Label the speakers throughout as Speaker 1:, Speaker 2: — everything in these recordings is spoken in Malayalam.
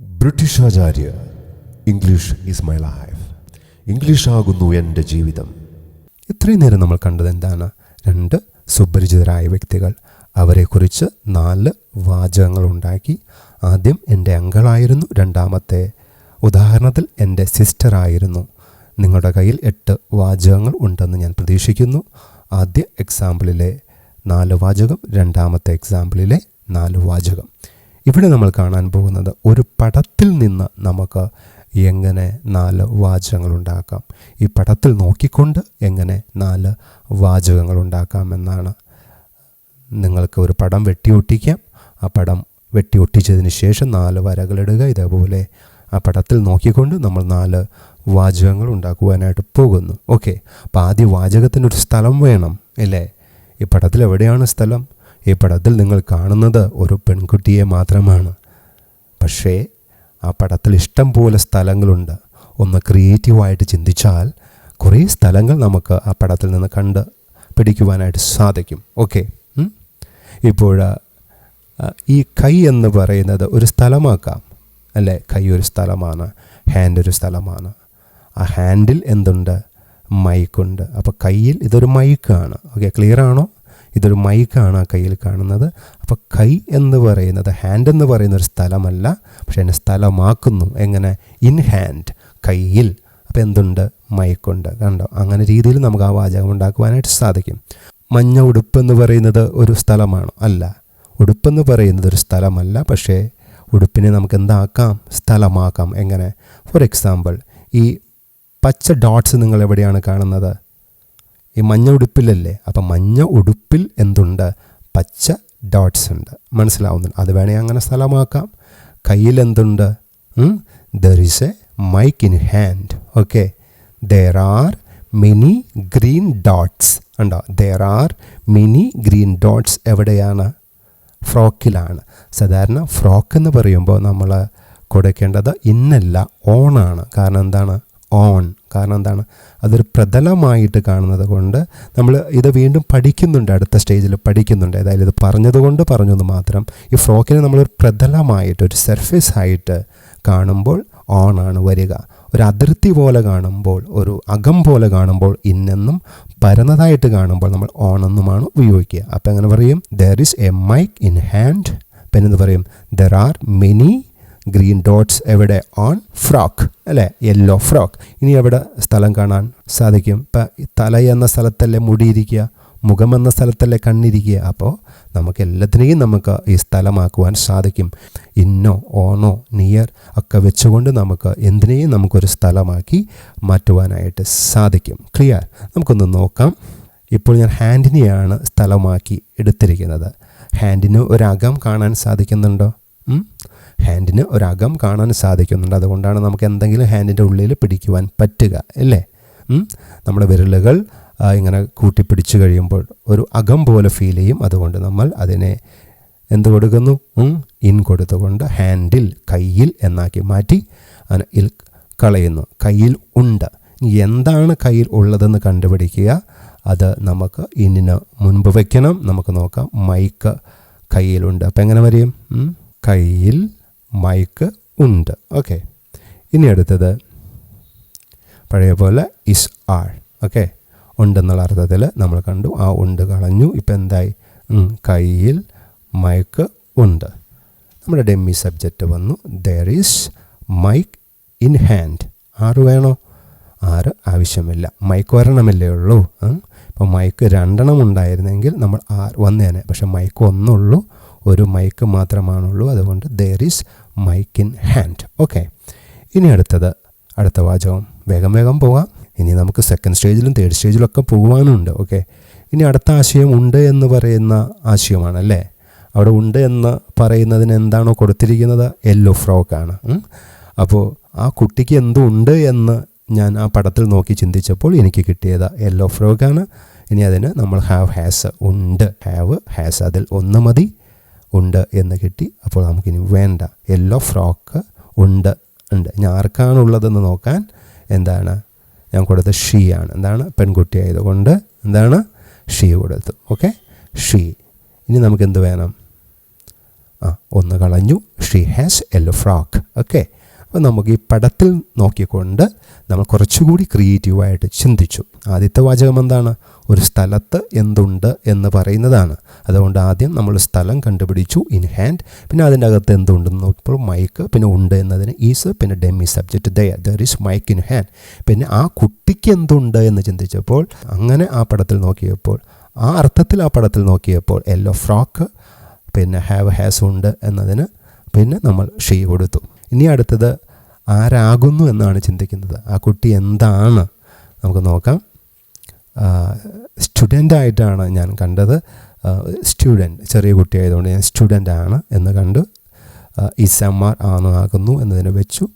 Speaker 1: British Acharya English is my life. English ആകുന്നു എന്റെ ജീവിതം.
Speaker 2: ഇത്രയും നേരം നമ്മൾ കണ്ടത് എന്താണ്? രണ്ട് സുപരിചിതരായ വ്യക്തികൾ അവരെക്കുറിച്ച് നാല് വാചകങ്ങൾ ഉണ്ടാക്കി. ആദ്യം എന്റെ അങ്കളായിരുന്നു രണ്ടാമത്തെ ഉദാഹരണത്തിൽ എന്റെ സിസ്റ്ററായിരുന്നു. നിങ്ങളുടെ കയ്യിൽ എട്ട് വാചകങ്ങൾ ഉണ്ടെന്ന് ഞാൻ പ്രതീക്ഷിക്കുന്നു. ആദ്യ എക്സാമ്പിളിലെ നാല് വാചകം രണ്ടാമത്തെ എക്സാമ്പിളിലെ നാല് വാചകം. ഇവിടെ നമ്മൾ കാണാൻ പോകുന്നത് ഒരു പടത്തിൽ നിന്ന് നമുക്ക് എങ്ങനെ നാല് വാചകങ്ങൾ ഉണ്ടാക്കാം ഈ പടത്തിൽ നോക്കിക്കൊണ്ട് എങ്ങനെ നാല് വാചകങ്ങൾ ഉണ്ടാക്കാം എന്നാണ് നിങ്ങൾക്ക് ഒരു പടം വെട്ടി ഒട്ടിക്കാം ആ പടം വെട്ടി ഒട്ടിച്ചതിന് ശേഷം നാല് വരകളിടുക. ഇതേപോലെ ആ പടത്തിൽ നോക്കിക്കൊണ്ട് നമ്മൾ നാല് വാചകങ്ങൾ ഉണ്ടാക്കുവാനായിട്ട് പോകുന്നു. ഓക്കെ. അപ്പോൾ ആദ്യ വാചകത്തിനൊരു സ്ഥലം വേണം അല്ലേ? ഈ പടത്തിൽ എവിടെയാണ് സ്ഥലം? ഈ പടത്തിൽ നിങ്ങൾ കാണുന്നത് ഒരു പെൺകുട്ടിയെ മാത്രമാണ്. പക്ഷേ ആ പടത്തിൽ ഇഷ്ടം പോലെ സ്ഥലങ്ങളുണ്ട്. ഒന്ന് ക്രിയേറ്റീവായിട്ട് ചിന്തിച്ചാൽ കുറേ സ്ഥലങ്ങൾ നമുക്ക് ആ പടത്തിൽ നിന്ന് കണ്ട് പിടിക്കുവാനായിട്ട് സാധിക്കും. ഓക്കെ? ഇപ്പോൾ ഈ കൈ എന്ന് പറയുന്നത് ഒരു സ്ഥലമാക്കാം. അല്ലേ? കൈ ഒരു സ്ഥലമാണ് ഹാൻഡ് ഒരു സ്ഥലമാണ്. ആ ഹാൻഡിൽ എന്തുണ്ട്? മൈക്കുണ്ട് അപ്പോൾ കയ്യിൽ ഇതൊരു മൈക്കാണ് ഓക്കെ? ക്ലിയർ ആണോ? ഇതൊരു മൈക്കാണ് ആ കയ്യിൽ കാണുന്നത്. അപ്പോൾ കൈ എന്ന് പറയുന്നത് ഹാൻഡ് എന്ന് പറയുന്ന ഒരു സ്ഥലമല്ല പക്ഷേ എന്നെ സ്ഥലമാക്കുന്നു. എങ്ങനെ? ഇൻ ഹാൻഡ് കയ്യിൽ. അപ്പോൾ എന്തുണ്ട്? മയക്കുണ്ട് കണ്ടോ? അങ്ങനെ രീതിയിൽ നമുക്ക് ആ വാചകം ഉണ്ടാക്കുവാനായിട്ട് സാധിക്കും. മഞ്ഞ ഉടുപ്പ് എന്ന് പറയുന്നത് ഒരു സ്ഥലമാണ്? അല്ല. ഉടുപ്പെന്ന് പറയുന്നത് ഒരു സ്ഥലമല്ല പക്ഷേ ഉടുപ്പിനെ നമുക്ക് എന്താക്കാം? സ്ഥലമാക്കാം. എങ്ങനെ? ഫോർ എക്സാമ്പിൾ ഈ പച്ച ഡോട്ട്സ് നിങ്ങൾ എവിടെയാണ് കാണുന്നത്? ഈ മഞ്ഞ ഉടുപ്പിലല്ലേ? അപ്പം മഞ്ഞ ഉടുപ്പിൽ എന്തുണ്ട്? പച്ച ഡോട്ട്സ് ഉണ്ട്. മനസ്സിലാവുന്നുണ്ട്. അത് വേണേൽ അങ്ങനെ സ്ഥലമാക്കാം. കയ്യിൽ എന്തുണ്ട്? There is a mic in hand okay there are mini green dots ഉണ്ടോ? There are mini green dots എവിടെയാണ്? ഫ്രോക്കിലാണ്. സാധാരണ ഫ്രോക്ക് എന്ന് പറയുമ്പോൾ നമ്മൾ കൊടുക്കേണ്ടത് ഇന്നല്ല ഓണാണ്. കാരണം എന്താണ്? ഓൺ. കാരണം എന്താണ്? അതൊരു പ്രതലമായിട്ട് കാണുന്നത് കൊണ്ട് നമ്മൾ ഇത് വീണ്ടും പഠിക്കുന്നുണ്ട് അടുത്ത സ്റ്റേജിൽ പഠിക്കുന്നുണ്ട്. അതായത് ഇത് പറഞ്ഞതുകൊണ്ട് പറഞ്ഞത് മാത്രം. ഈ ഫ്രോക്കിനെ നമ്മളൊരു പ്രതലമായിട്ട് ഒരു സർഫേസ് ആയിട്ട് കാണുമ്പോൾ ഓണാണ് വരിക. ഒരു അതിർത്തി പോലെ കാണുമ്പോൾ ഒരു അകം പോലെ കാണുമ്പോൾ ഇന്നെന്നും പരന്നതായിട്ട് കാണുമ്പോൾ നമ്മൾ ഓണെന്നുമാണ് ഉപയോഗിക്കുക. അപ്പോൾ എങ്ങനെ പറയും? There is a mic in hand പിന്നെന്ത് പറയും? There are many green dots എവിടെ ഓൺ ഫ്രോക്ക് അല്ലേ? യെല്ലോ ഫ്രോക്ക് ഇനി എവിടെ സ്ഥലം കാണാൻ സാധിക്കും. ഇപ്പം തല എന്ന സ്ഥലത്തല്ലേ മുടിയിരിക്കുക? മുഖം എന്ന സ്ഥലത്തല്ലേ കണ്ണിരിക്കുക? അപ്പോൾ നമുക്ക് എല്ലാത്തിനെയും നമുക്ക് ഈ സ്ഥലമാക്കുവാൻ സാധിക്കും. ഇന്നോ ഓണോ നിയർ ഒക്കെ വെച്ചുകൊണ്ട് നമുക്ക് എന്തിനേയും നമുക്കൊരു സ്ഥലമാക്കി മാറ്റുവാനായിട്ട് സാധിക്കും. ക്ലിയർ നമുക്കൊന്ന് നോക്കാം. ഇപ്പോൾ ഞാൻ ഹാൻഡിനെയാണ് സ്ഥലമാക്കി എടുത്തിരിക്കുന്നത്. ഹാൻഡിന് ഒരകം കാണാൻ സാധിക്കുന്നുണ്ടോ? ഹാൻഡിന് ഒരകം കാണാൻ സാധിക്കുന്നുണ്ട്. അതുകൊണ്ടാണ് നമുക്ക് എന്തെങ്കിലും ഹാൻഡിന്റെ ഉള്ളിൽ പിടിക്കുവാൻ പറ്റുക അല്ലേ? നമ്മുടെ വിരലുകൾ ഇങ്ങനെ കൂട്ടിപ്പിടിച്ച് കഴിയുമ്പോൾ ഒരു അകം പോലെ ഫീൽ ചെയ്യും. അതുകൊണ്ട് നമ്മൾ അതിനെ എന്ത് കൊടുക്കുന്നു? ഇൻ കൊടുത്തുകൊണ്ട് ഹാൻഡിൽ കയ്യിൽ എന്നാക്കി മാറ്റി ഇൽ കളയുന്നു. കയ്യിൽ ഉണ്ട്. എന്താണ് കയ്യിൽ ഉള്ളതെന്ന് കണ്ടുപിടിക്കുക? അത് നമുക്ക് ഇന്നിന് മുൻപ് വയ്ക്കണം നമുക്ക് നോക്കാം. മൈക്ക് കയ്യിലുണ്ട്. അപ്പം എങ്ങനെ വരും? കയ്യിൽ മൈക്ക് ഉണ്ട്. ഓക്കെ. ഇനി അടുത്തത്. പഴയ പോലെ ഇസ് ആൾ ഓക്കെ. ഉണ്ടെന്നുള്ള അർത്ഥത്തിൽ നമ്മൾ കണ്ടു. ആ ഉണ്ട് കളഞ്ഞു. ഇപ്പം എന്തായി? കയ്യിൽ മൈക്ക് ഉണ്ട്. നമ്മുടെ ഡെമ്മി സബ്ജക്റ്റ് വന്നു. There is mic in hand are വേണോ? ആറ് ആവശ്യമില്ല. മൈക്ക് ഒരെണ്ണമല്ലേ ഉള്ളൂ. ഇപ്പോൾ മൈക്ക് രണ്ടെണ്ണം ഉണ്ടായിരുന്നെങ്കിൽ നമ്മൾ ആറ് വന്നേനെ. പക്ഷെ മൈക്ക് ഒന്നുള്ളൂ. ഒരു മൈക്ക് മാത്രമാണുള്ളൂ. അതുകൊണ്ട് there is mic in hand okay ഇനി അടുത്തത് അടുത്ത വാചകം. വേഗം വേഗം പോകാം. ഇനി നമുക്ക് സെക്കൻഡ് സ്റ്റേജിലും തേർഡ് സ്റ്റേജിലും ഒക്കെ പോകുവാനുണ്ട് ഓക്കെ ഇനി അടുത്ത ആശയം ഉണ്ട് എന്ന് പറയുന്ന ആശയമാണല്ലേ? അവിടെ ഉണ്ട് എന്ന് പറയുന്നതിന് എന്താണോ കൊടുത്തിരിക്കുന്നത്? യെല്ലോ ഫ്രോക്കാണ് അപ്പോൾ ആ കുട്ടിക്ക് എന്തുണ്ട് എന്ന് ഞാൻ ആ പടത്തിൽ നോക്കി ചിന്തിച്ചപ്പോൾ എനിക്ക് കിട്ടിയത് യെല്ലോ ഫ്രോക്കാണ് ഇനി അതിന് നമ്മൾ ഹാവ് ഹാസ് ഉണ്ട്. ഹാവ് ഹാസ് അതിൽ ഒന്ന് മതി. ഉണ്ട് എന്ന് കിട്ടി. അപ്പോൾ നമുക്കിനി വേണ്ട. യെല്ലോ ഫ്രോക്ക് ഉണ്ട്. ഉണ്ട്. ഇനി ആർക്കാണുള്ളതെന്ന് നോക്കാൻ എന്താണ്? ഞാൻ കൊടുത്ത ഷീ ആണ്. എന്താണ്? പെൺകുട്ടി ആയതുകൊണ്ട് എന്താണ്? ഷീ കൊടുത്തു. ഓക്കെ ഷീ ഇനി നമുക്ക് എന്ത് വേണം? ആ ഒന്ന് കളഞ്ഞു. She has yellow frock okay അപ്പോൾ നമുക്ക് ഈ പടത്തിൽ നോക്കിക്കൊണ്ട് നമ്മൾ കുറച്ചുകൂടി ക്രിയേറ്റീവായിട്ട് ചിന്തിച്ചു. ആദ്യത്തെ വാചകം എന്താണ്? ഒരു സ്ഥലത്ത് എന്തുണ്ട് എന്ന് പറയുന്നതാണ്. അതുകൊണ്ട് ആദ്യം നമ്മൾ സ്ഥലം കണ്ടുപിടിച്ചു ഇൻ ഹാൻഡ് പിന്നെ അതിന്റെ അകത്ത് എന്തുണ്ടെന്ന് നോക്കിയപ്പോൾ മൈക്ക് പിന്നെ ഉണ്ട് എന്നതിന് ഈസ് പിന്നെ ഡെമി സബ്ജക്റ്റ് ദയ there is mic in hand പിന്നെ ആ കുട്ടിക്ക് എന്തുണ്ട് എന്ന് ചിന്തിച്ചപ്പോൾ അങ്ങനെ ആ പടത്തിൽ നോക്കിയപ്പോൾ ആ അർത്ഥത്തിൽ ആ പടത്തിൽ നോക്കിയപ്പോൾ എല്ലോ ഫ്രോക്ക് പിന്നെ ഹാവ് ഹാസ് ഉണ്ട് എന്നതിന് പിന്നെ നമ്മൾ ഷീ കൊടുത്തു. ഇനി അടുത്തത് ആരാകുന്നു എന്നാണ് ചിന്തിക്കുന്നത്. ആ കുട്ടി എന്താണ്? നമുക്ക് നോക്കാം. സ്റ്റുഡന്റായിട്ടാണ് ഞാൻ കണ്ടത്. സ്റ്റുഡന്റ് ചെറിയ കുട്ടിയായതുകൊണ്ട് ഞാൻ സ്റ്റുഡന്റ് ആണ് എന്ന് കണ്ടു. ഇസമ്മാർ ആണു ആകുന്നു എന്നതിനെ വെച്ചു.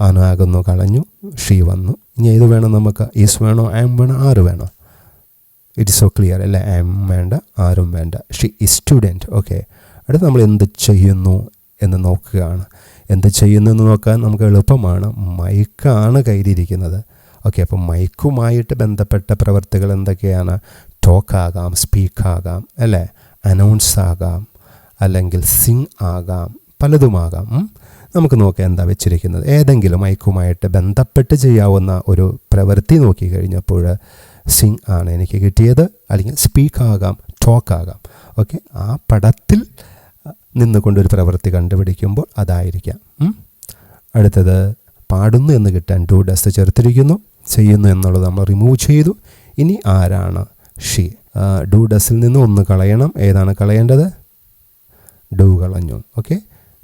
Speaker 2: ആണു ആകുന്നു കളഞ്ഞു. ഷീ വന്നു. ഇനി ഏത് വേണം നമുക്ക്? ഈസ് വേണോ? ആം വേണോ? ആറ് വേണോ? ഇറ്റ് സോ ക്ലിയർ അല്ലേ? ആം വേണ്ട ആരും വേണ്ട. ഷീ ഈ സ്റ്റുഡന്റ് ഓക്കെ. അടുത്ത് നമ്മൾ എന്ത് ചെയ്യുന്നു എന്ന് നോക്കുകയാണ്. എന്ത് ചെയ്യുന്നു എന്ന് നോക്കാൻ നമുക്ക് എളുപ്പമാണ്. മൈക്കാണ് കയ്യിലിരിക്കുന്നത്. ഓക്കെ അപ്പോൾ മൈക്കുമായിട്ട് ബന്ധപ്പെട്ട പ്രവർത്തികൾ എന്തൊക്കെയാണ്? ടോക്കാകാം സ്പീക്കാകാം അല്ലേ? അനൗൺസ് ആകാം അല്ലെങ്കിൽ സിങ് ആകാം പലതുമാകാം. നമുക്ക് നോക്കാം എന്താ വെച്ചിരിക്കുന്നത്. ഏതെങ്കിലും മൈക്കുമായിട്ട് ബന്ധപ്പെട്ട് ചെയ്യാവുന്ന ഒരു പ്രവൃത്തി നോക്കി കഴിഞ്ഞപ്പോൾ സിങ് ആണ് എനിക്ക് കിട്ടിയത്. അല്ലെങ്കിൽ സ്പീക്ക് ആകാം ടോക്ക് ആകാം ഓക്കെ ആ പടത്തിൽ നിന്നുകൊണ്ടൊരു പ്രവൃത്തി കണ്ടുപിടിക്കുമ്പോൾ അതായിരിക്കാം. അടുത്തത് പാടുന്നു എന്ന് കിട്ടാൻ ഡു ഡസ് ചേർത്തിരിക്കുന്നു. ചെയ്യുന്നു എന്നുള്ളത് നമ്മൾ റിമൂവ് ചെയ്തു. ഇനി ആരാണ് ഷീ ഡു ഡസിൽ നിന്ന് ഒന്ന് കളയണം. ഏതാണ് കളയേണ്ടത്? ഡു കളഞ്ഞു. ഓക്കെ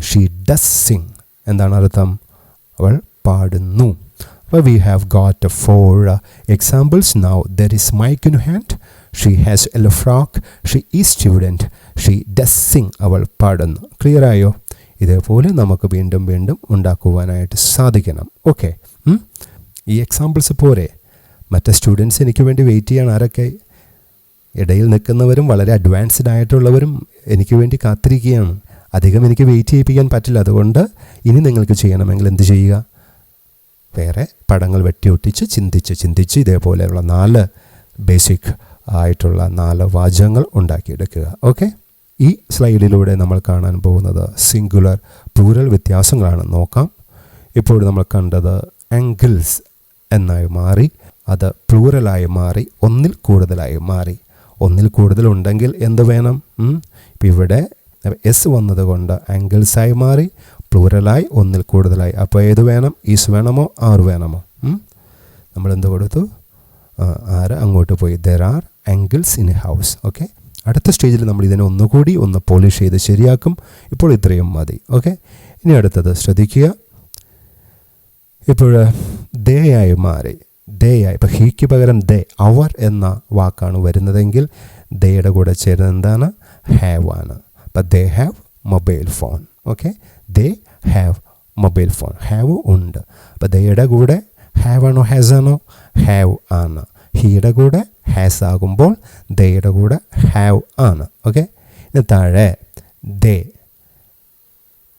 Speaker 2: ഷീ ഡസ് സിങ് എന്താണ് അർത്ഥം? അവൾ പാടുന്നു. അപ്പോൾ we have got four examples now there is mike in hand she has L frock she is student she does sing അവൾ പാടുന്നു. ക്ലിയർ ആയോ? ഇതേപോലെ നമുക്ക് വീണ്ടും വീണ്ടും ഉണ്ടാക്കുവാനായിട്ട് സാധിക്കണം. ഓക്കെ ഈ എക്സാമ്പിൾസ് പോരെ. മറ്റേ സ്റ്റുഡൻസ് എനിക്ക് വേണ്ടി വെയിറ്റ് ചെയ്യാൻ ആരൊക്കെ ഇടയിൽ നിൽക്കുന്നവരും വളരെ അഡ്വാൻസ്ഡ് ആയിട്ടുള്ളവരും എനിക്ക് വേണ്ടി കാത്തിരിക്കുകയാണ്. അധികം എനിക്ക് വെയിറ്റ് ചെയ്യിപ്പിക്കാൻ പറ്റില്ല. അതുകൊണ്ട് ഇനി നിങ്ങൾക്ക് ചെയ്യണമെങ്കിൽ എന്ത് ചെയ്യുക? വേറെ പടങ്ങൾ വെട്ടിയൊട്ടിച്ച് ചിന്തിച്ച് ചിന്തിച്ച് ഇതേപോലെയുള്ള നാല് ബേസിക് ആയിട്ടുള്ള നാല് വാചകങ്ങൾ ഉണ്ടാക്കിയെടുക്കുക. ഓക്കെ ഈ സ്ലൈഡിലൂടെ നമ്മൾ കാണാൻ പോകുന്നത് സിംഗുലർ പ്ലൂരൽ വ്യത്യാസങ്ങളാണ്. നോക്കാം. ഇപ്പോൾ നമ്മൾ കണ്ടത് ആംഗിൾസ് എന്നായി മാറി അത് പ്ലൂറലായി മാറി ഒന്നിൽ കൂടുതലായി മാറി. ഒന്നിൽ കൂടുതലുണ്ടെങ്കിൽ എന്ത് വേണം? ഇപ്പം ഇവിടെ എസ് വന്നതുകൊണ്ട് ആംഗിൾസായി മാറി പ്ലൂറലായി ഒന്നിൽ കൂടുതലായി. അപ്പോൾ ഏത് വേണം? ഈസ് വേണമോ? ആർ വേണമോ? നമ്മൾ എന്ത് കൊടുത്തു? ആറ് അങ്ങോട്ട് പോയി. There are angles in a house okay അടുത്ത സ്റ്റേജിൽ നമ്മൾ ഇതിനെ ഒന്നുകൂടി ഒന്ന് പോളിഷ് ചെയ്ത് ശരിയാക്കും. ഇപ്പോൾ ഇത്രയും മതി. ഓക്കെ ഇനി അടുത്തത് ശ്രദ്ധിക്കുക. ഇപ്പോൾ ദേ ആയി മാറി. ദേ ആയി ഇപ്പോൾ ഹീക്ക് പകരം ദേ അവർ എന്ന വാക്കാണ് വരുന്നതെങ്കിൽ ദയുടെ കൂടെ ചേരുന്നത് എന്താണ്? ഹാവ് ആണ്. അപ്പം they have mobile phone. Okay? They have mobile phone. Have ഉണ്ട്. അപ്പോൾ ദയുടെ കൂടെ ഹാവ് ആണോ ഹാസ് ആണോ? ഹാവ് ആണ്. ഹീയുടെ കൂടെ ഹാസ് ആകുമ്പോൾ ദയുടെ കൂടെ ഹാവ് ആണ്. ഓക്കെ? ഇനി താഴെ ദേ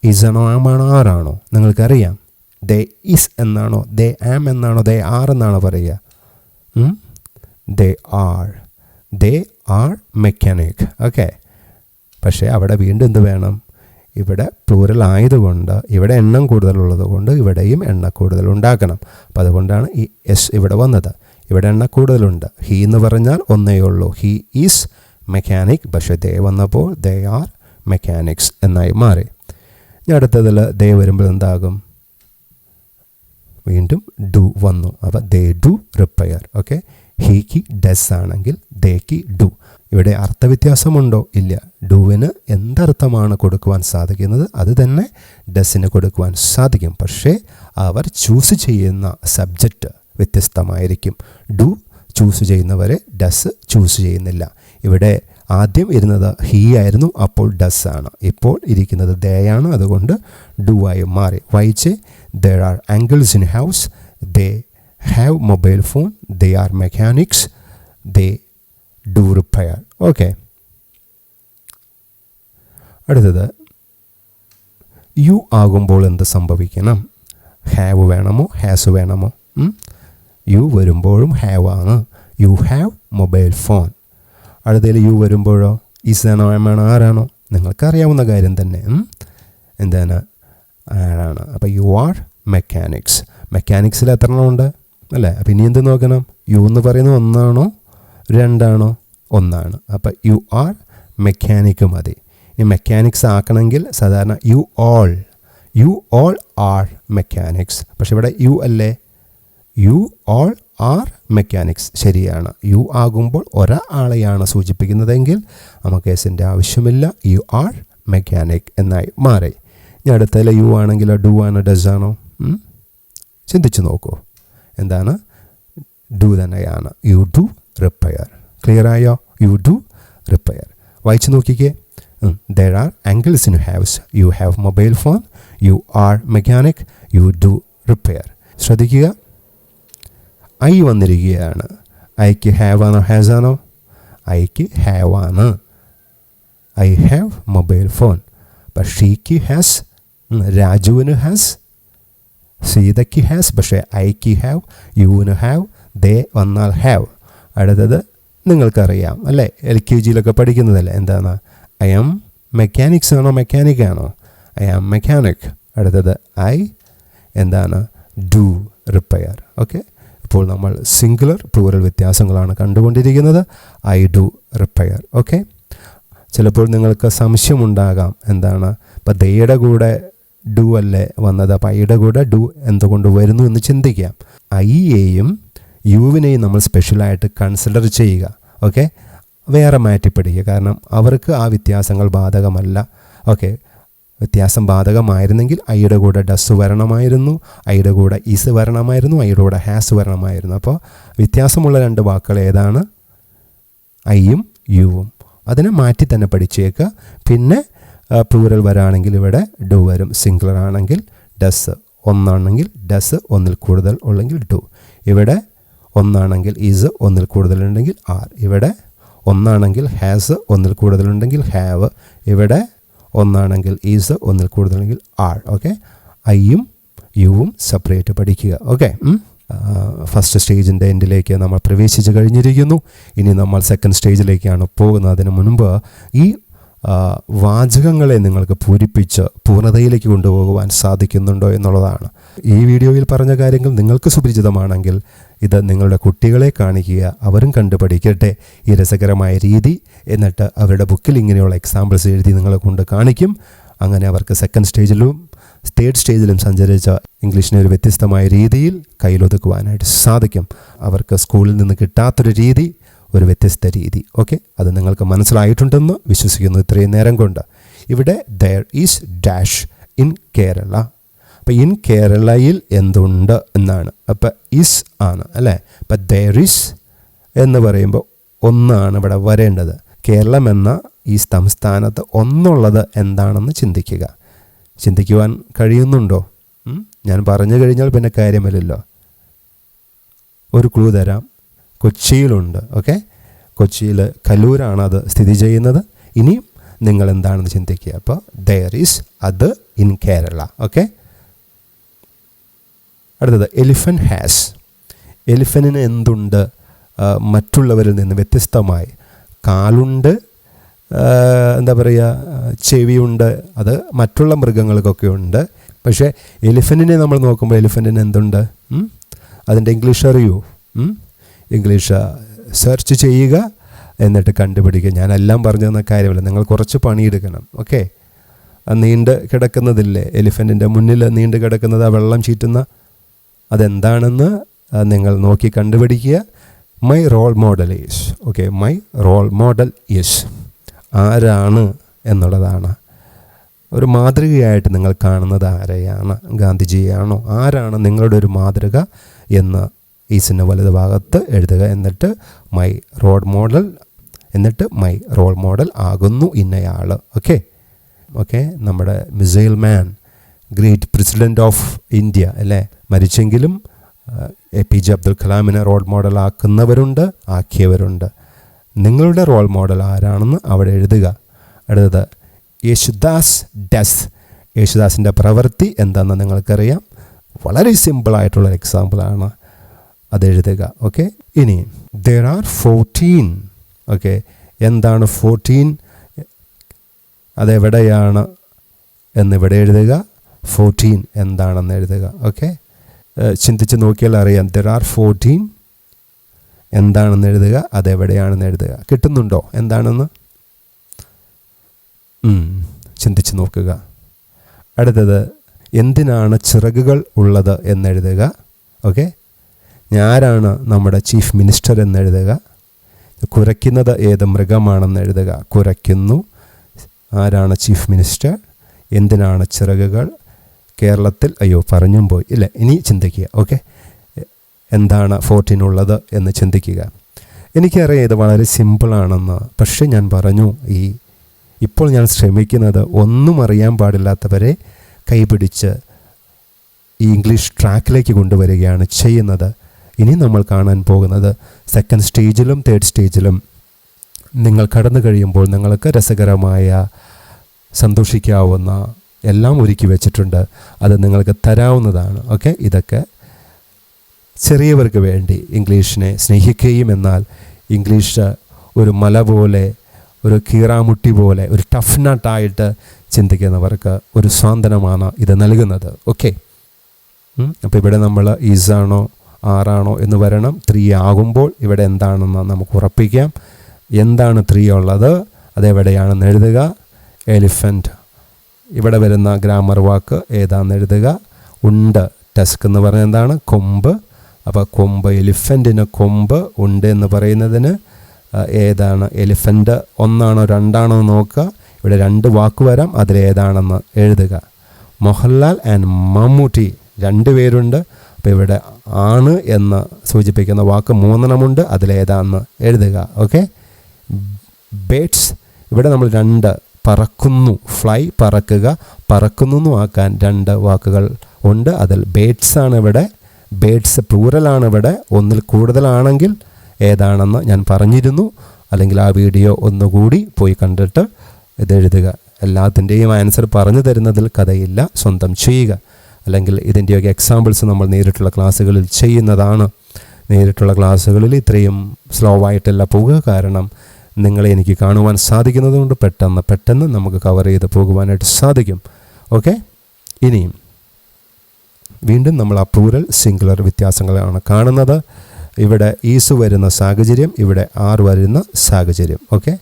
Speaker 2: ഇസണോ ആമാണോ ആറാണോ നിങ്ങൾക്കറിയാം. ദേ ഇസ് എന്നാണോ ദേ ആം എന്നാണോ ദേ ആർ എന്നാണോ പറയുക? They are. They are mechanic. Okay. പക്ഷേ അവിടെ വീണ്ടും എന്ത് വേണം? ഇവിടെ പ്ലൂറൽ ആയതുകൊണ്ട് ഇവിടെ എണ്ണം കൂടുതലുള്ളത് കൊണ്ട് ഇവിടെയും എണ്ണ കൂടുതൽ ഉണ്ടാക്കണം. അപ്പം അതുകൊണ്ടാണ് ഈ എസ് ഇവിടെ വന്നത്. ഇവിടെ എണ്ണ കൂടുതലുണ്ട്. ഹീ എന്ന് പറഞ്ഞാൽ ഒന്നേ ഉള്ളൂ. He is mechanic. പക്ഷേ ദേ വന്നപ്പോൾ ദേ ആർ മെക്കാനിക്സ് എന്നായി മാറി. ഞാൻ അടുത്തതിൽ ദേ വരുമ്പോൾ എന്താകും? വീണ്ടും ഡു വന്നു. അപ്പോൾ ദേ ഡു റിപ്പയർ. ഓക്കെ? ഹീക്ക് ഡസ് ആണെങ്കിൽ ദേക്ക് ഡു. ഇവിടെ അർത്ഥവ്യത്യാസമുണ്ടോ? ഇല്ല. ഡുവിന് എന്തർത്ഥമാണ് കൊടുക്കുവാൻ സാധിക്കുന്നത്? അത് തന്നെ ഡസിന് കൊടുക്കുവാൻ സാധിക്കും. പക്ഷേ അവർ ചൂസ് ചെയ്യുന്ന സബ്ജക്റ്റ് വ്യത്യസ്തമായിരിക്കും. ഡു ചൂസ് ചെയ്യുന്നവരെ ഡസ് ചൂസ് ചെയ്യുന്നില്ല. ഇവിടെ ആദ്യം ഇരുന്നത് ഹീ ആയിരുന്നു അപ്പോൾ ഡസ് ആണ്. ഇപ്പോൾ ഇരിക്കുന്നത് ദയാണ് അതുകൊണ്ട് ഡു ആയി മാറി. വായിച്ച് there are angles in house, they have mobile phone, they are mechanics, they do repair. Okay അടുത്തത് യു ആകുമ്പോൾ എന്ത് സംഭവിക്കണം? ഹാവ് വേണമോ? ഹാസ് വേണമോ? യു വരുമ്പോഴും ഹാവ് ആണ്. യു ഹാവ് മൊബൈൽ ഫോൺ അടുത്തതിൽ യു വരുമ്പോഴോ? ഇസാണോ ആണോ? ആരാണോ? നിങ്ങൾക്കറിയാവുന്ന കാര്യം തന്നെ. എന്താണ്? ആരാണ് അപ്പോൾ യു ആർ മെക്കാനിക്സ് മെക്കാനിക്സിൽ എത്ര എണ്ണം ഉണ്ട്? അല്ലേ? അപ്പോൾ ഇനി എന്ത് നോക്കണം? യു എന്ന് പറയുന്നത് ഒന്നാണോ? രണ്ടാണോ? ഒന്നാണ്. അപ്പോൾ യു ആർ മെക്കാനിക്ക് മതി. ഇനി മെക്കാനിക്സ് ആക്കണമെങ്കിൽ സാധാരണ you all you all are mechanics പക്ഷെ ഇവിടെ യു അല്ലേ? യു ഓൾ ആർ മെക്കാനിക്സ് ശരിയാണ്. യു ആകുമ്പോൾ ഒരാളെയാണ് സൂചിപ്പിക്കുന്നതെങ്കിൽ നമുക്ക് എസിന്റെ ആവശ്യമില്ല. യു ആർ മെക്കാനിക് എന്നായി മാറി. ഇനി അടുത്തതിലെ യു ആണെങ്കിലോ ഡു ആണോ ഡസ് ആണോ? ചിന്തിച്ച് നോക്കൂ. എന്താണ്? ഡു തന്നെയാണ്. യു ഡു റിപ്പയർ ക്ലിയർ ആയോ? യു ഡു റിപ്പയർ വായിച്ചു നോക്കിക്കേ. There are angles in houses you have mobile phone you are mechanic you do repair ശ്രദ്ധിക്കുക. ഐ വന്നിരിക്കുകയാണ്. ഐക്ക് ഹാവ് ആണോ ഹാസ് ആണോ? ഐക്ക് ഹാവ് ആണ്. I have mobile phone but chic has രാജുവിന് ഹാസ് സീതയ്ക്ക് ഹാസ് പക്ഷേ ഐക്ക് ഹാവ് യുവിന് ഹാവ് ദേ വന്നാൽ ഹാവ് അടുത്തത് നിങ്ങൾക്കറിയാം അല്ലേ? എൽ കെ ജിയിലൊക്കെ പഠിക്കുന്നതല്ലേ? എന്താണ്? ഐ ആം മെക്കാനിക്സ് ആണോ? മെക്കാനിക് ആണോ? ഐ ആം മെക്കാനിക് അടുത്തത് ഐ എന്താണ്? ഡു റിപ്പയർ ഓക്കെ ഇപ്പോൾ നമ്മൾ സിംഗുലർ പ്ലൂറൽ വ്യത്യാസങ്ങളാണ് കണ്ടുകൊണ്ടിരിക്കുന്നത്. ഐ ഡു റിപ്പയർ ഓക്കെ ചിലപ്പോൾ നിങ്ങൾക്ക് സംശയമുണ്ടാകാം എന്താണ്? ഇപ്പം ദയുടെ കൂടെ ഡു അല്ലേ വന്നത്? അപ്പം ഐയുടെ കൂടെ ഡു എന്തുകൊണ്ട് വരുന്നു എന്ന് ചിന്തിക്കാം. ഐയെയും യുവിനെയും നമ്മൾ സ്പെഷ്യലായിട്ട് കൺസിഡർ ചെയ്യുക. ഓക്കെ വേറെ മാറ്റി പഠിക്കുക കാരണം അവർക്ക് ആ വ്യത്യാസങ്ങൾ ബാധകമല്ല. ഓക്കെ വ്യത്യാസം ബാധകമായിരുന്നെങ്കിൽ ഐയുടെ കൂടെ ഡസ് വരണമായിരുന്നു ഐയുടെ കൂടെ ഇസ് വരണമായിരുന്നു ഐയുടെ കൂടെ ഹാസ് വരണമായിരുന്നു. അപ്പോൾ വ്യത്യാസമുള്ള രണ്ട് വാക്കുകൾ ഏതാണ്? ഐയും യുവും. അതിനെ മാറ്റി തന്നെ പഠിച്ചേക്കുക. പിന്നെ പ്ലൂരൽ വരാണെങ്കിൽ ഇവിടെ ഡു വരും. സിംഗുലർ ആണെങ്കിൽ ഡസ് ഒന്നാണെങ്കിൽ ഡസ് ഒന്നിൽ കൂടുതൽ ഉള്ളെങ്കിൽ ഡു ഇവിടെ ഒന്നാണെങ്കിൽ ഈസ് ഒന്നിൽ കൂടുതലുണ്ടെങ്കിൽ ആർ ഇവിടെ ഒന്നാണെങ്കിൽ ഹാസ് ഒന്നിൽ കൂടുതലുണ്ടെങ്കിൽ ഹാവ് ഇവിടെ ഒന്നാണെങ്കിൽ ഈസ് ഒന്നിൽ കൂടുതലെങ്കിൽ ആൾ ഓക്കെ ഐയും യുവും സെപ്പറേറ്റ് പഠിക്കുക. ഓക്കെ ഫസ്റ്റ് സ്റ്റേജിന്റെ എൻഡിലേക്ക് നമ്മൾ പ്രവേശിച്ച് കഴിഞ്ഞിരിക്കുന്നു. ഇനി നമ്മൾ സെക്കൻഡ് സ്റ്റേജിലേക്കാണ് പോകുന്നത്. അതിന് മുൻപ് ഈ വാചകങ്ങളെ നിങ്ങൾക്ക് പൂരിപ്പിച്ച് പൂർണതയിലേക്ക് കൊണ്ടുപോകുവാൻ സാധിക്കുന്നുണ്ടോ എന്നുള്ളതാണ്. ഈ വീഡിയോയിൽ പറഞ്ഞ കാര്യങ്ങൾ നിങ്ങൾക്ക് സുപരിചിതമാണെങ്കിൽ ഇത് നിങ്ങളുടെ കുട്ടികളെ കാണിക്കുക അവരും കണ്ടു പഠിക്കട്ടെ ഈ രസകരമായ രീതി എന്നിട്ട് അവരുടെ ബുക്കിൽ ഇങ്ങനെയുള്ള എക്സാമ്പിൾസ് എഴുതി നിങ്ങളെ കൊണ്ട് കാണിക്കും. അങ്ങനെ അവർക്ക് സെക്കൻഡ് സ്റ്റേജിലും തേർഡ് സ്റ്റേജിലും സഞ്ചരിച്ച ഇംഗ്ലീഷിനെ ഒരു വ്യത്യസ്തമായ രീതിയിൽ കയ്യിലൊതുക്കുവാനായിട്ട് സാധിക്കും. അവർക്ക് സ്കൂളിൽ നിന്ന് കിട്ടാത്തൊരു രീതി ഒരു വ്യത്യസ്ത രീതി. ഓക്കെ അത് നിങ്ങൾക്ക് മനസ്സിലായിട്ടുണ്ടെന്ന് വിശ്വസിക്കുന്നു ഇത്രയും നേരം കൊണ്ട്. ഇവിടെ there is dash in Kerala അപ്പം ഇൻ കേരളയിൽ എന്തുണ്ട് എന്നാണ്. അപ്പം ഇസ് ആണ് അല്ലേ? അപ്പം ദർ ഈസ് എന്ന് പറയുമ്പോൾ ഒന്നാണ് ഇവിടെ വരേണ്ടത്. കേരളം എന്ന ഈ സംസ്ഥാനത്ത് ഒന്നുള്ളത് എന്താണെന്ന് ചിന്തിക്കുക. ചിന്തിക്കുവാൻ കഴിയുന്നുണ്ടോ? ഞാൻ പറഞ്ഞു കഴിഞ്ഞാൽ പിന്നെ കാര്യമില്ലല്ലോ. ഒരു ക്ലൂ തരാം. കൊച്ചിയിലുണ്ട്. ഓക്കെ കൊച്ചിയിൽ കല്ലൂരാണ് അത് സ്ഥിതി ചെയ്യുന്നത്. ഇനിയും നിങ്ങൾ എന്താണെന്ന് ചിന്തിക്കുക. അപ്പോൾ ദയർ ഈസ് അത് ഇൻ കേരള ഓക്കെ അടുത്തത് എലിഫൻ ഹാസ് എലിഫനിന് എന്തുണ്ട്? മറ്റുള്ളവരിൽ നിന്ന് വ്യത്യസ്തമായി. കാലുണ്ട് എന്താ പറയുക ചെവിയുണ്ട് അത് മറ്റുള്ള മൃഗങ്ങൾക്കൊക്കെ ഉണ്ട്. പക്ഷേ എലിഫന്റിനെ നമ്മൾ നോക്കുമ്പോൾ എലിഫന്റിന് എന്തുണ്ട്? അതിന്റെ ഇംഗ്ലീഷ് അറിയൂ? ഇംഗ്ലീഷ് സെർച്ച് ചെയ്യുക എന്നിട്ട് കണ്ടുപിടിക്കുക. ഞാനെല്ലാം പറഞ്ഞു തന്ന കാര്യമല്ല. നിങ്ങൾ കുറച്ച് പണിയെടുക്കണം. ഓക്കെ? ആ നീണ്ട് കിടക്കുന്നതില്ലേ? എലിഫന്റിന്റെ മുന്നിൽ നീണ്ട് കിടക്കുന്നത് ആ വെള്ളം ചീറ്റുന്ന അതെന്താണെന്ന് നിങ്ങൾ നോക്കി കണ്ടുപിടിക്കുക. My role model is okay? My role model is ആരാണ് എന്നുള്ളതാണ്. ഒരു മാതൃകയായിട്ട് നിങ്ങൾ കാണുന്നത് ആരെയാണ്? ഗാന്ധിജിയാണോ? ആരാണ് നിങ്ങളുടെ ഒരു മാതൃക എന്ന് ഈസിന്റെ വലത് ഭാഗത്ത് എഴുതുക എന്നിട്ട് മൈ റോൾ മോഡൽ എന്നിട്ട് മൈ റോൾ മോഡൽ ആകുന്നു ഇന്നയാൾ ഓക്കെ ഓക്കെ നമ്മുടെ missile man great president of India അല്ലേ? മരിച്ചെങ്കിലും എ പി ജെ അബ്ദുൽ കലാമിനെ റോൾ മോഡൽ ആക്കുന്നവരുണ്ട് ആക്കിയവരുണ്ട്. നിങ്ങളുടെ റോൾ മോഡൽ ആരാണെന്ന് അവിടെ എഴുതുക. അടുത്തത് യേശുദാസ് ഡെസ് യേശുദാസിന്റെ പ്രവൃത്തി എന്താണെന്ന് നിങ്ങൾക്കറിയാം. വളരെ സിമ്പിളായിട്ടുള്ള എക്സാമ്പിളാണ് അത് എഴുതുക ഓക്കെ ഇനി ദർ ആർ ഫോർട്ടീൻ ഓക്കെ എന്താണ് ഫോർട്ടീൻ അതെവിടെയാണ് എന്നിവിടെ എഴുതുക? ഫോർട്ടീൻ എന്താണെന്ന് എഴുതുക ഓക്കെ ചിന്തിച്ച് നോക്കിയാൽ അറിയാം ദർ ആർ ഫോർട്ടീൻ എന്താണെന്ന് എഴുതുക അതെവിടെയാണെന്ന് എഴുതുക. കിട്ടുന്നുണ്ടോ എന്താണെന്ന്? ചിന്തിച്ച് നോക്കുക. അടുത്തത് എന്തിനാണ് ചിറകുകൾ ഉള്ളത് എന്നെഴുതുക ഓക്കെ ആരാണ് നമ്മുടെ ചീഫ് മിനിസ്റ്റർ എന്നെഴുതുക. കുരയ്ക്കുന്നത് ഏത് മൃഗമാണെന്ന് എഴുതുക. കുരയ്ക്കുന്നു ആരാണ് ചീഫ് മിനിസ്റ്റർ? എന്തിനാണ് ചിറകുകൾ? കേരളത്തിൽ അയ്യോ പറഞ്ഞും പോയി. ഇല്ല ഇനി ചിന്തിക്കുക ഓക്കെ? എന്താണ് ഫോർട്ടീനുള്ളത് എന്ന് ചിന്തിക്കുക. എനിക്കറിയാം ഇത് വളരെ സിമ്പിളാണെന്ന്. പക്ഷേ ഞാൻ പറഞ്ഞു ഈ ഇപ്പോൾ ഞാൻ ശ്രമിക്കുന്നത് ഒന്നും അറിയാൻ പാടില്ലാത്തവരെ കൈപിടിച്ച് ഈ ഇംഗ്ലീഷ് ട്രാക്കിലേക്ക് കൊണ്ടുവരികയാണ് ചെയ്യുന്നത്. ഇനി നമ്മൾ കാണാൻ പോകുന്നത് സെക്കൻഡ് സ്റ്റേജിലും തേർഡ് സ്റ്റേജിലും നിങ്ങൾ കടന്നു കഴിയുമ്പോൾ നിങ്ങൾക്ക് രസകരമായ സന്തോഷിക്കാവുന്ന എല്ലാം ഒരുക്കി വെച്ചിട്ടുണ്ട്. അത് നിങ്ങൾക്ക് തരാവുന്നതാണ്. ഓക്കെ ഇതൊക്കെ ചെറിയവർക്ക് വേണ്ടി ഇംഗ്ലീഷിനെ സ്നേഹിക്കുകയും എന്നാൽ ഇംഗ്ലീഷ് ഒരു മല പോലെ ഒരു കീറാമുട്ടി പോലെ ഒരു ടഫ് നട്ടായിട്ട് ചിന്തിക്കുന്നവർക്ക് ഒരു സ്വാന്തനമാണ് ഇത് നൽകുന്നത്. ഓക്കെ അപ്പോൾ ഇവിടെ നമ്മൾ ഈസാണോ ആറാണോ എന്ന് വരണം. ത്രീ ആകുമ്പോൾ ഇവിടെ എന്താണെന്ന് നമുക്ക് ഉറപ്പിക്കാം. എന്താണ് ത്രീ ഉള്ളത്? അതെവിടെയാണെന്ന് എഴുതുക. എലിഫന്റ് ഇവിടെ വരുന്ന ഗ്രാമർ വാക്ക് ഏതാണെന്ന് എഴുതുക. ഉണ്ട്. ടെസ്ക് എന്ന് പറഞ്ഞാൽ എന്താണ്? കൊമ്പ്. അപ്പോൾ കൊമ്പ് എലിഫന്റിന് കൊമ്പ് ഉണ്ട് എന്ന് പറയുന്നതിന് ഏതാണ്? എലിഫന്റ് ഒന്നാണോ രണ്ടാണോ നോക്കുക. ഇവിടെ രണ്ട് വാക്ക് വരാം. അതിലേതാണെന്ന് എഴുതുക. മോഹൻലാൽ ആൻഡ് മമ്മൂട്ടി. രണ്ട് പേരുണ്ട്. അപ്പോൾ ഇവിടെ ആണ് എന്ന് സൂചിപ്പിക്കുന്ന വാക്ക് മൂന്നെണ്ണമുണ്ട്. അതിലേതാണെന്ന് എഴുതുക. ഓക്കെ ബേഡ്സ് ഇവിടെ നമ്മൾ രണ്ട് പറക്കുന്നു. ഫ്ലൈ പറക്കുക. പറക്കുന്നു ആക്കാൻ രണ്ട് വാക്കുകൾ ഉണ്ട്. അതിൽ ബേഡ്സ് ആണ് ഇവിടെ. ബേഡ്സ് പ്ലൂറലാണ് ഇവിടെ. ഒന്നിൽ കൂടുതലാണെങ്കിൽ ഏതാണെന്ന് ഞാൻ പറഞ്ഞിരുന്നു. അല്ലെങ്കിൽ ആ വീഡിയോ ഒന്നുകൂടി പോയി കണ്ടിട്ട് ഇതെഴുതുക എല്ലാത്തിന്റെയും ആൻസർ പറഞ്ഞു തരുന്നതിൽ കഥയില്ല. സ്വന്തം ചെയ്യുക. അല്ലെങ്കിൽ ഇതിന്റെയൊക്കെ എക്സാമ്പിൾസ് നമ്മൾ നേരിട്ടുള്ള ക്ലാസ്സുകളിൽ ചെയ്യുന്നതാണ്. നേരിട്ടുള്ള ക്ലാസ്സുകളിൽ ഇത്രയും സ്ലോ ആയിട്ടല്ല പോകുക കാരണം നിങ്ങളെ എനിക്ക് കാണുവാൻ സാധിക്കുന്നതുകൊണ്ട് പെട്ടെന്ന് പെട്ടെന്ന് നമുക്ക് കവർ ചെയ്ത് പോകുവാനായിട്ട് സാധിക്കും. ഓക്കെ ഇനിയും. വീണ്ടും നമ്മൾ ആ സിംഗുലർ വ്യത്യാസങ്ങളാണ് കാണുന്നത്. ഇവിടെ ഈസ് വരുന്ന സാഹചര്യം ഇവിടെ ആർ വരുന്ന സാഹചര്യം. ഓക്കെ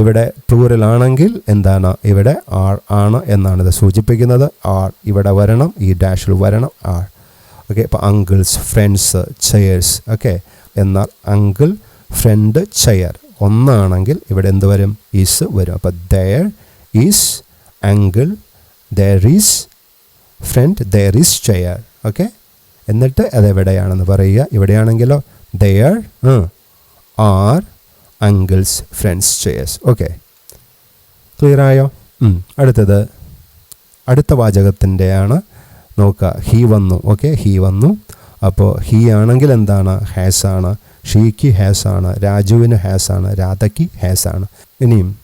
Speaker 2: ഇവിടെ പ്ലൂറിലാണെങ്കിൽ എന്താണ്? ഇവിടെ ആർ ആണ് എന്നാണ് ഇത് സൂചിപ്പിക്കുന്നത്. ആർ ഇവിടെ വരണം ഈ ഡാഷിൽ വരണം ആർ ഓക്കെ ഇപ്പോൾ അങ്കിൾസ് ഫ്രണ്ട്സ് ചെയേഴ്സ് ഓക്കെ എന്നാൽ അങ്കിൾ ഫ്രണ്ട് ചെയർ ഒന്നാണെങ്കിൽ ഇവിടെ എന്ത് വരും? ഈസ് വരും. അപ്പോൾ there is uncle there is friend there is chair okay എന്നിട്ട് അതെവിടെയാണെന്ന് പറയുക? ഇവിടെയാണെങ്കിലോ? There are uncles friends chairs okay ഉം. അടുത്തത്. അടുത്ത വാചകത്തിന്റെയാണ് നോക്കുക. ഹീ വന്നു. ഓക്കെ ഹീ വന്നു. അപ്പോൾ ഹീ ആണെങ്കിൽ എന്താണ്? ഹാസ് ആണ്. ഷീക്ക് ഹാസ് ആണ്. രാജുവിന് ഹാസ് ആണ്. രാധയ്ക്ക് ഹാസ് ആണ്. ഇനിയും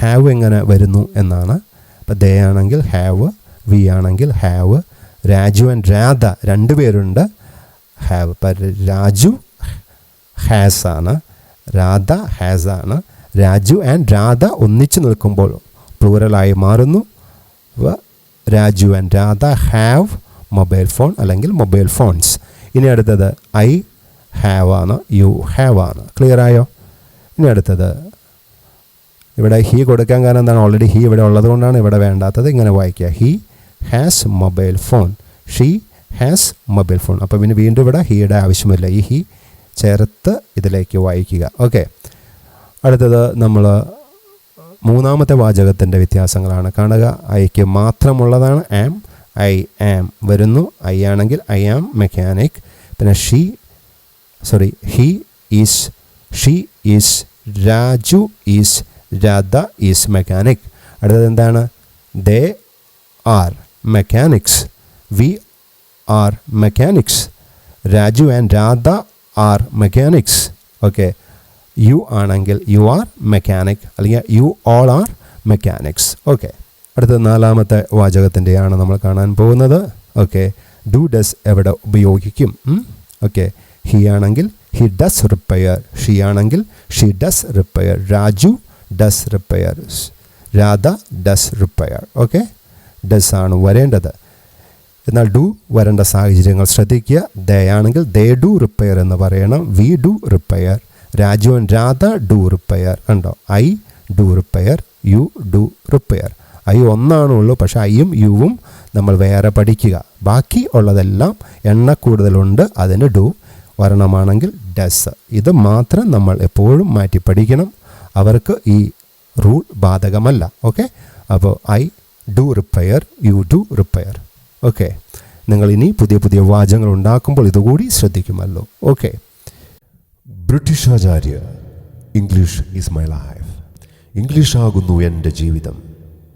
Speaker 2: ഹാവ് എങ്ങനെ വരുന്നു എന്നാണ്. അപ്പോൾ ദേ ആണെങ്കിൽ ഹാവ് വി ആണെങ്കിൽ ഹാവ് രാജു ആൻഡ് രാധ രണ്ട് പേരുണ്ട്. ഹാവ് രാജു ഹാസ് ആണ്. രാധ ഹാസ് ആണ് രാജു ആൻഡ് രാധ ഒന്നിച്ച് നിൽക്കുമ്പോൾ പ്ലൂറലായി മാറുന്നു. Raju and Radha have mobile phone അല്ലെങ്കിൽ മൊബൈൽ ഫോൺസ്. ഇനി അടുത്തത് ഐ ഹാവ് ആണ് യു ഹാവ് ആണ് ക്ലിയർ ആയോ? ഇനി അടുത്തത് ഇവിടെ ഹീ കൊടുക്കാൻ കാരണം എന്താണ്? ഓൾറെഡി ഹീ ഇവിടെ ഉള്ളത് കൊണ്ടാണ് ഇവിടെ വേണ്ടാത്തത്. ഇങ്ങനെ വായിക്കുക. He has mobile phone she has mobile phone അപ്പോൾ പിന്നെ വീണ്ടും ഇവിടെ ഹീയുടെ ആവശ്യമില്ല. ഈ ഹീ ചേർത്ത് ഇതിലേക്ക് വായിക്കുക. ഓക്കെ അടുത്തത് നമ്മൾ മൂന്നാമത്തെ വാചകത്തിന്റെ വ്യത്യാസങ്ങളാണ്. കാണുക ഐക്ക് മാത്രമുള്ളതാണ് ആം ഐ ആം വരുന്നു ഐ ആണെങ്കിൽ ഐ ആം മെക്കാനിക് പിന്നെ she sorry he is she is Raju is Radha is mechanic അടുത്തത് എന്താണ്? They are mechanics we are mechanics Raju and Radha are mechanics okay you ആണെങ്കിൽ യു ആർ മെക്കാനിക് അല്ലെങ്കിൽ you all are mechanics okay അടുത്ത നാലാമത്തെ വാചകത്തിന്റെയാണ് നമ്മൾ കാണാൻ പോകുന്നത് ഓക്കെ ഡു ഡസ് എവിടെ ഉപയോഗിക്കും ഓക്കെ ഹി ആണെങ്കിൽ ഹി ഡസ് റിപ്പയർ ഷീ ആണെങ്കിൽ she does repair Raju does repair Radha does repair okay does ആണ് വരേണ്ടത്. എന്നാൽ ഡു വരേണ്ട സാഹചര്യങ്ങൾ ശ്രദ്ധിക്കുക. ദേ ആണെങ്കിൽ ദേ ഡു റിപ്പയർ എന്ന് പറയണം. We do repair. Raju and Radha do repair. കണ്ടോ? I do repair you do repair. I ഒന്നാണുള്ളൂ പക്ഷേ ഐയും യുവും നമ്മൾ വേറെ പഠിക്കുക. ബാക്കി ഉള്ളതെല്ലാം എണ്ണ കൂടുതലുണ്ട് അതിന് ഡു വരണമാണെങ്കിൽ ഡസ്. ഇത് മാത്രം നമ്മൾ എപ്പോഴും മാറ്റി പഠിക്കണം. അവർക്ക് ഈ റൂൾ ബാധകമല്ല. ഓക്കെ? അപ്പോൾ I do repair you do repair. Okay നിങ്ങൾ ഇനി പുതിയ പുതിയ വാചകങ്ങൾ ഉണ്ടാക്കുമ്പോൾ ഇതുകൂടി ശ്രദ്ധിക്കുമല്ലോ. Okay
Speaker 1: British Acharya English is my life English ആകുന്നു എന്റെ ജീവിതം.